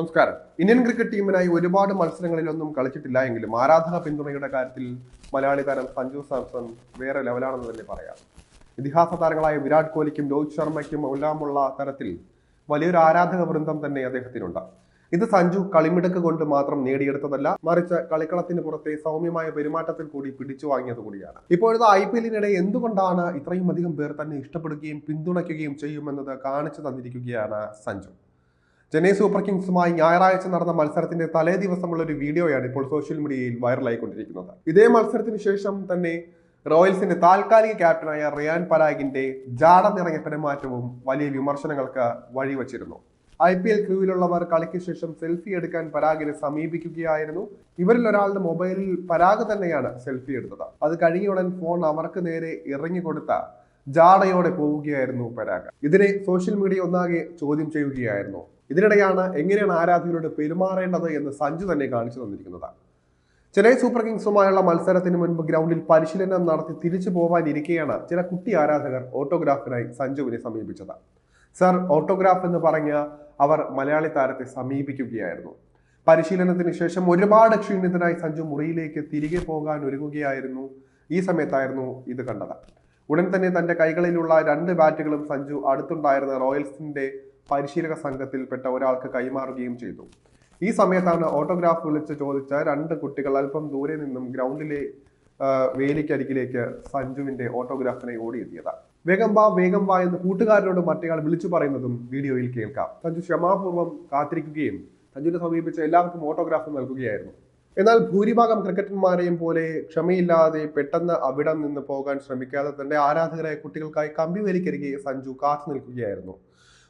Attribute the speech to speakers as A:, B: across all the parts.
A: നമസ്കാരം. Indian cricket ടീമിനായി ഒരുപാട് മത്സരങ്ങളിലൊന്നും കളിച്ചിട്ടില്ല എങ്കിലും ആരാധക പിന്തുണയുടെ കാര്യത്തിൽ മലയാളി താരം സഞ്ജു സാംസൺ വേറെ ലെവലാണെന്ന് തന്നെ പറയാം. ഇതിഹാസ താരങ്ങളായ വിരാട് കോഹ്ലിക്കും രോഹിത് ശർമ്മയ്ക്കും എല്ലാമുള്ള തരത്തിൽ വലിയൊരു ആരാധക വൃന്ദം തന്നെ അദ്ദേഹത്തിനുണ്ട്. ഇത് സഞ്ജു കളിമിടുക്ക് കൊണ്ട് മാത്രം നേടിയെടുത്തതല്ല മറിച്ച് കളിക്കളത്തിന് പുറത്തെ സൗമ്യമായ പെരുമാറ്റത്തിൽ കൂടി പിടിച്ചു വാങ്ങിയത് കൂടിയാണ്. ഇപ്പോഴത്തെ ഐ പി എല്ലിനിടെ എന്തുകൊണ്ടാണ് ഇത്രയും അധികം പേർ തന്നെ ഇഷ്ടപ്പെടുകയും പിന്തുണയ്ക്കുകയും ചെയ്യുമെന്നത് കാണിച്ചു തന്നിരിക്കുകയാണ് സഞ്ജു. ചെന്നൈ സൂപ്പർ കിങ്സുമായി ഞായറാഴ്ച നടന്ന മത്സരത്തിന്റെ തലേ ദിവസമുള്ള ഒരു വീഡിയോയാണ് ഇപ്പോൾ സോഷ്യൽ മീഡിയയിൽ വൈറലായിക്കൊണ്ടിരിക്കുന്നത്. ഇതേ മത്സരത്തിന് ശേഷം തന്നെ റോയൽസിന്റെ താൽക്കാലിക ക്യാപ്റ്റനായ റിയാൻ പരാഗിന്റെ ജാട നിറഞ്ഞ പെരുമാറ്റവും വലിയ വിമർശനങ്ങൾക്ക് വഴിവച്ചിരുന്നു. ഐ പി എൽ ക്രൂവിലുള്ളവർ കളിക്ക് ശേഷം സെൽഫി എടുക്കാൻ പരാഗിനെ സമീപിക്കുകയായിരുന്നു. ഇവരിൽ ഒരാളുടെ മൊബൈലിൽ പരാഗ് തന്നെയാണ് സെൽഫി എടുത്തത്. അത് കഴിഞ്ഞയുടൻ ഫോൺ അവർക്ക് നേരെ ഇറങ്ങിക്കൊടുത്ത ജാടയോടെ പോവുകയായിരുന്നു പരാഗ്. ഇതിനെ സോഷ്യൽ മീഡിയ ഒന്നാകെ ചോദ്യം ചെയ്യുകയായിരുന്നു. ഇതിനിടെയാണ് എങ്ങനെയാണ് ആരാധകരോട് പെരുമാറേണ്ടത് എന്ന് സഞ്ജു തന്നെ കാണിച്ചു തന്നിരിക്കുന്നത്. ചെന്നൈ സൂപ്പർ കിങ്സുമായുള്ള മത്സരത്തിന് മുൻപ് ഗ്രൗണ്ടിൽ പരിശീലനം നടത്തി തിരിച്ചു പോവാനിരിക്കെയാണ് ചില കുട്ടി ആരാധകർ ഓട്ടോഗ്രാഫിനായി സഞ്ജുവിനെ സമീപിച്ചത്. സർ ഓട്ടോഗ്രാഫ് എന്ന് പറഞ്ഞ് അവർ മലയാളി താരത്തെ സമീപിക്കുകയായിരുന്നു. പരിശീലനത്തിന് ശേഷം ഒരുപാട് ക്ഷീണിതനായി സഞ്ജു മുറിയിലേക്ക് തിരികെ പോകാൻ ഒരുങ്ങുകയായിരുന്നു. ഈ സമയത്തായിരുന്നു ഇത് കണ്ടത്. ഉടൻ തന്നെ തന്റെ കൈകളിലുള്ള രണ്ട് ബാറ്റുകളും സഞ്ജു അടുത്തുണ്ടായിരുന്ന റോയൽസിന്റെ പരിശീലക സംഘത്തിൽപ്പെട്ട ഒരാൾക്ക് കൈമാറുകയും ചെയ്തു. ഈ സമയത്താണ് ഓട്ടോഗ്രാഫ് വിളിച്ച് ചോദിച്ച രണ്ട് കുട്ടികൾ അല്പം ദൂരെ നിന്നും ഗ്രൗണ്ടിലെ വേലിക്കരികിലേക്ക് സഞ്ജുവിന്റെ ഓട്ടോഗ്രാഫിനെ ഓടിയെത്തിയത്. വേഗം വാ വേഗം വാ എന്ന് കൂട്ടുകാരനോട് മറ്റേയാൾ വിളിച്ചു പറയുന്നതും വീഡിയോയിൽ കേൾക്കാം. സഞ്ജു ക്ഷമാപൂർവം കാത്തിരിക്കുകയും സഞ്ജുവിനെ സമീപിച്ച എല്ലാവർക്കും ഓട്ടോഗ്രാഫ് നൽകുകയായിരുന്നു. എന്നാൽ ഭൂരിഭാഗം ക്രിക്കറ്റർമാരെയും പോലെ ക്ഷമയില്ലാതെ പെട്ടെന്ന് അവിടം നിന്ന് പോകാൻ ശ്രമിക്കാതെ തന്റെ ആരാധകരായ കുട്ടികൾക്കായി കമ്പി വലിക്കരികെ സഞ്ജു കാത്തു നിൽക്കുകയായിരുന്നു.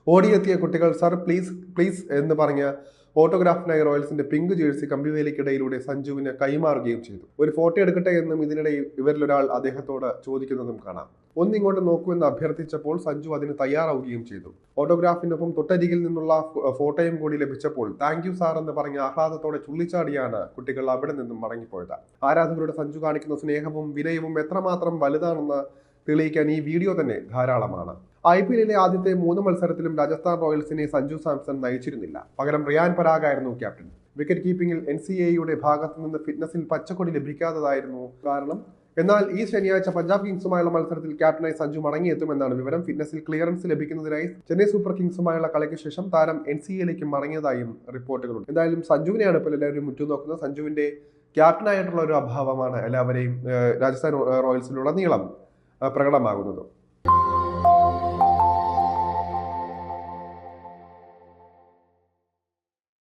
A: ഓടിയെത്തിയ കുട്ടികൾ സർ പ്ലീസ് പ്ലീസ് എന്ന് പറഞ്ഞ് ഓട്ടോഗ്രാഫിനായി റോയൽസിന്റെ പിങ്ക് ജേഴ്സി കമ്പിവേലിക്കിടയിലൂടെ സഞ്ജുവിന് കൈമാറുകയും ചെയ്തു. ഒരു ഫോട്ടോ എടുക്കട്ടെ എന്നും ഇതിനിടെ ഇവരിലൊരാൾ അദ്ദേഹത്തോട് ചോദിക്കുന്നതും കാണാം. ഒന്നിങ്ങോട്ട് നോക്കൂ എന്ന് അഭ്യർത്ഥിച്ചപ്പോൾ സഞ്ജു അതിന് തയ്യാറാവുകയും ചെയ്തു. ഓട്ടോഗ്രാഫിനൊപ്പം തൊട്ടരികിൽ നിന്നുള്ള ഫോട്ടോയും കൂടി ലഭിച്ചപ്പോൾ താങ്ക് യു സാർ എന്ന് പറഞ്ഞ ആഹ്ലാദത്തോടെ ചുള്ളിച്ചാടിയാണ് കുട്ടികൾ അവിടെ നിന്നും മടങ്ങിപ്പോയത്. ആരാധകരുടെ സഞ്ജു കാണിക്കുന്ന സ്നേഹവും വിനയവും എത്രമാത്രം വലുതാണെന്ന് തെളിയിക്കാൻ ഈ വീഡിയോ തന്നെ ധാരാളമാണ്. ഐ പി എല്ലിലെ ആദ്യത്തെ മൂന്ന് മത്സരത്തിലും രാജസ്ഥാൻ റോയൽസിനെ സഞ്ജു സാംസൺ നയിച്ചിരുന്നില്ല. പകരം റിയാൻ പരാഗായിരുന്നു ക്യാപ്റ്റൻ. വിക്കറ്റ് കീപ്പിംഗിൽ എൻ സി എയുടെ ഭാഗത്തു നിന്ന് ഫിറ്റ്നസിൽ പച്ചക്കൊടി ലഭിക്കാത്തതായിരുന്നു കാരണം എന്നാൽ ഈ ശനിയാഴ്ച പഞ്ചാബ് കിങ്സുമായുള്ള മത്സരത്തിൽ ക്യാപ്റ്റനായി സഞ്ജു മടങ്ങിയെത്തുമെന്നാണ് വിവരം. ഫിറ്റ്നസിൽ ക്ലിയറൻസ് ലഭിക്കുന്നതിനായി ചെന്നൈ സൂപ്പർ കിങ്സുമായുള്ള കളിക്ക് ശേഷം താരം എൻ സി എയിലേക്ക് മടങ്ങിയതായും റിപ്പോർട്ടുകളുണ്ട്. എന്തായാലും സഞ്ജുവിനെയാണ് ഇപ്പോൾ എല്ലാവരും ഉറ്റുനോക്കുന്നത് സഞ്ജുവിന്റെ ക്യാപ്റ്റനായിട്ടുള്ള ഒരു അഭാവമാണ് എല്ലാവരെയും രാജസ്ഥാൻ റോയൽസിലുടനീളം പ്രകടമാകുന്നത്.